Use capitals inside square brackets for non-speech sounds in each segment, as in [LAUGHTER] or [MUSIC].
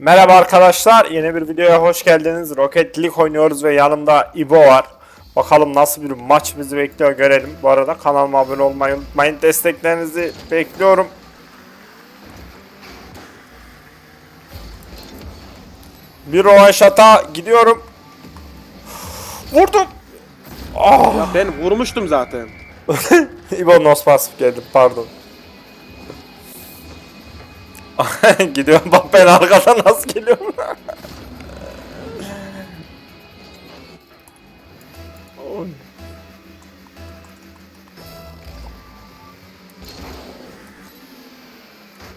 Merhaba arkadaşlar, yeni bir videoya hoş geldiniz. Rocket League oynuyoruz ve yanımda İbo var. Bakalım nasıl bir maç bizi bekliyor görelim. Bu arada kanalıma abone olmayı unutmayın. Desteklerinizi bekliyorum. Bir rövaşata gidiyorum. Vurdum. Ah. Ya ben vurmuştum zaten. [LAUGHS] İbo nospasif geldim pardon. [LAUGHS] Gidiyorum bak ben arkadan nasıl geliyorum.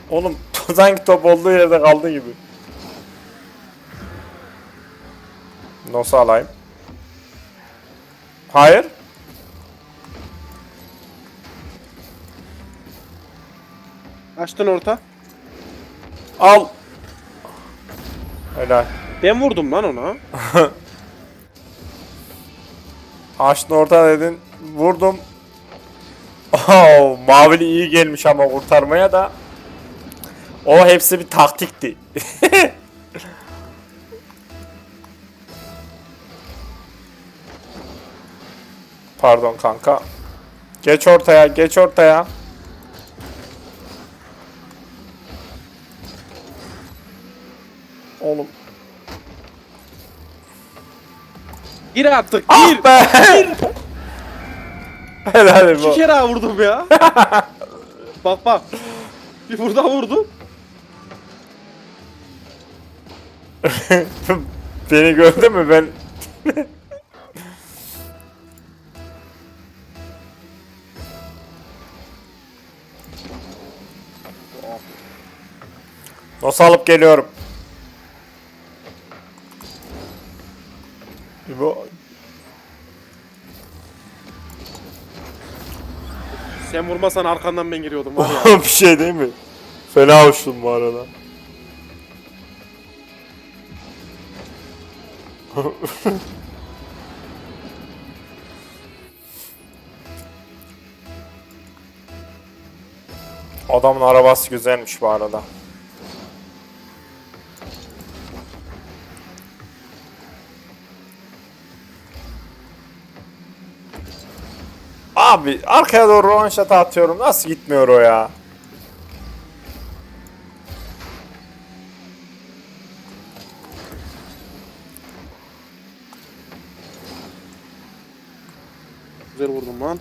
Oğlum [LAUGHS] sanki top olduğu yerde kaldı gibi. Nasıl alayım? Hayır. Açtın orta. Al. Helal. Ben vurdum lan ona. [LAUGHS] Açtın orta dedin. Vurdum. Oh, mavili iyi gelmiş ama kurtarmaya da. O hepsi bir taktikti. [LAUGHS] Pardon kanka. Geç ortaya, geç ortaya. Oğlum. Gir artık gir. Ah be! [LAUGHS] Helal İki bu. kere vurdum ya. [LAUGHS] bak bak. Bir burada vurdum. [LAUGHS] Beni gördü mü ben? Nasıl alıp geliyorum? Bu Sen vurmasan arkandan ben giriyordum var ya. [LAUGHS] bir şey değil mi? Fena uçtum bu arada. Adamın arabası güzelmiş bu arada. Abi arkaya doğru ronşata atıyorum. Nasıl gitmiyor o ya? Güzel vurdum lan.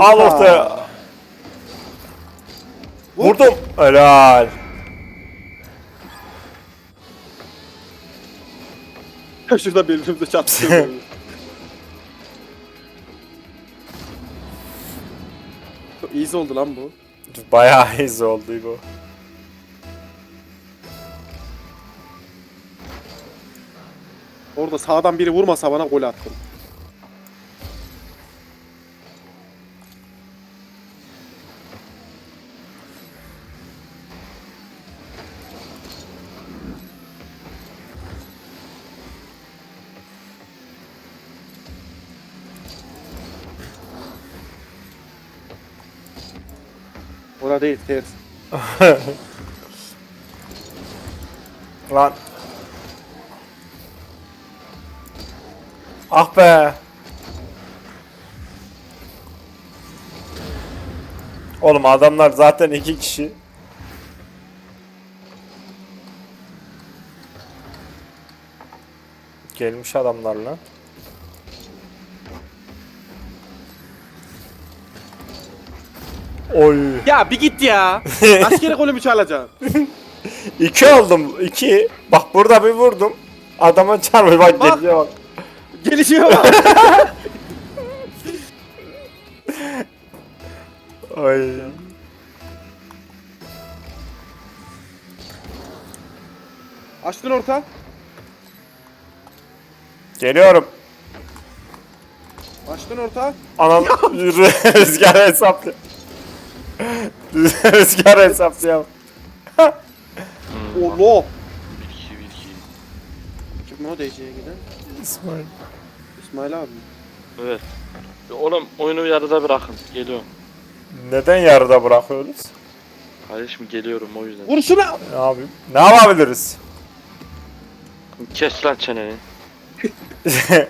Al orta. ortaya. Vur. Vurdum. Helal. [LAUGHS] Şurada birbirimize çarpışıyor. [LAUGHS] easy oldu lan bu. Bayağı easy oldu bu. Orada sağdan biri vurmasa bana gol attım. Orada değil ters. [LAUGHS] Lan. Ah be. Oğlum adamlar zaten iki kişi. Gelmiş adamlar Oy. Ya bir git ya. [LAUGHS] Kaç kere golümü çalacaksın? İki oldum. iki. Bak burada bir vurdum. Adama çarpıyor bak Bak. geliyor bak. Gelişime bak. [LAUGHS] Ay. Açtın orta. Geliyorum. Açtın orta. Anam [LAUGHS] rüzgar hesaplı. [LAUGHS] rüzgar hesaplı Allah. Bilgi bilgi. Kim o DC'ye giden? İsmail. İsmail abi. Evet. Oğlum oyunu yarıda bırakın. Geliyorum. Neden yarıda bırakıyoruz? Kardeşim geliyorum o yüzden. Vur şuna. Ne yapayım? Ne yapabiliriz? Kes lan çeneni. [LAUGHS]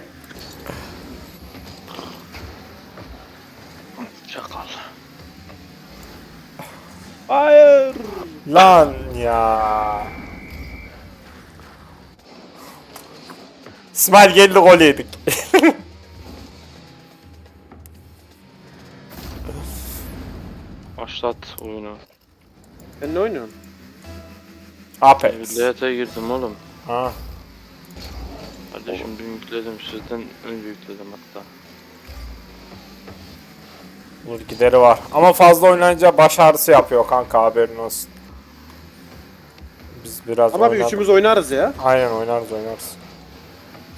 Hayır. Lan ya. İsmail geldi gol yedik. [LAUGHS] Başlat oyunu. Ben ne oynuyorum? Apex. Milliyete girdim oğlum. Ha. Kardeşim dün yükledim sizden önce yükledim hatta. Bunun gideri var. Ama fazla oynayınca baş ağrısı yapıyor kanka haberin olsun. Biz biraz Ama bir oynadık. üçümüz oynarız ya. Aynen oynarız oynarız.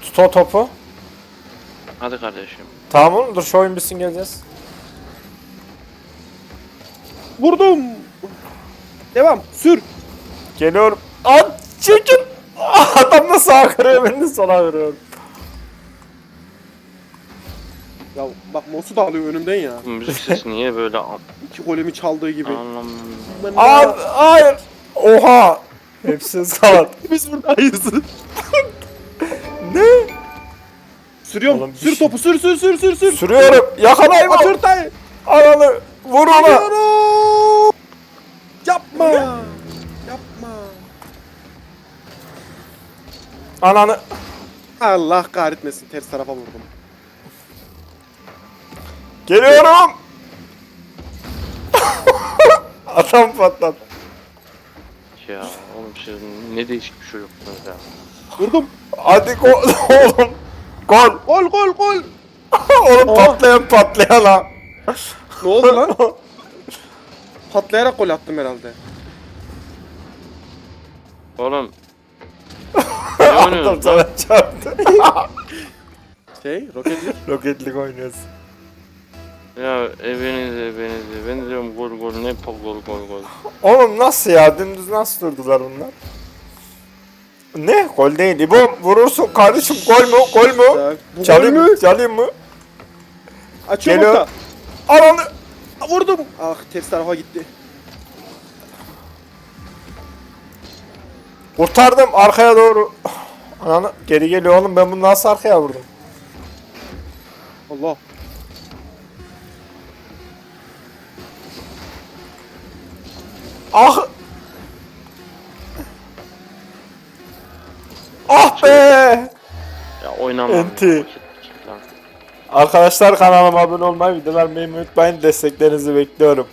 Tut o topu. Hadi kardeşim. Tamam oğlum dur şu oyun bitsin geleceğiz. Vurdum. Devam. Sür. Geliyorum. At çekin. [LAUGHS] Adam da sağa kırıyor ben de sola kırıyorum. Ya bak Mosu da alıyor önümden ya. Müzik sesi niye böyle an- İki golümü çaldığı gibi. anlam Abi hayır. Oha. Hepsi salat. [LAUGHS] Biz buradayız. [LAUGHS] ne? Sürüyorum. Oğlum bir sür şey- topu sür sür sür sür sür. Sürüyorum. Yakalayma. At ortayı. Ananı. Vur ona. Yapma. Yapma. Ananı. Allah kahretmesin ters tarafa vurdum. Geliyorum. [LAUGHS] Adam patlat. ya oğlum siz ne değişik bir şey çocuksunuz ya. Vurdum. Hadi gol [LAUGHS] oğlum. Gol. Gol gol gol. [LAUGHS] oğlum patlayan patlayan ha. Ne oldu lan? Patlayarak gol attım herhalde. Oğlum. ne Adam oynuyorsun lan? sana çarptı. Şey, Rocket League. Roketlik oynuyorsun. Ya evinizi evinizi. Ben diyorum gol gol ne pa- gol gol gol. Oğlum nasıl ya? Dümdüz nasıl durdular bunlar? Ne? Gol değil. İbo vurursun kardeşim. Gol mü? Gol mü? Bu gol Çalayım mü? mı? Çalayım mı? Açıyorum Geliyor. orta. Ananı. Vurdum. Ah ters tarafa gitti. Kurtardım arkaya doğru. Ananı geri geliyor oğlum ben bunu nasıl arkaya vurdum? Allah. Ah! Ah be! Ya oynamam. Enti. Arkadaşlar kanalıma abone olmayı, videolar beğenmeyi unutmayın. Desteklerinizi bekliyorum.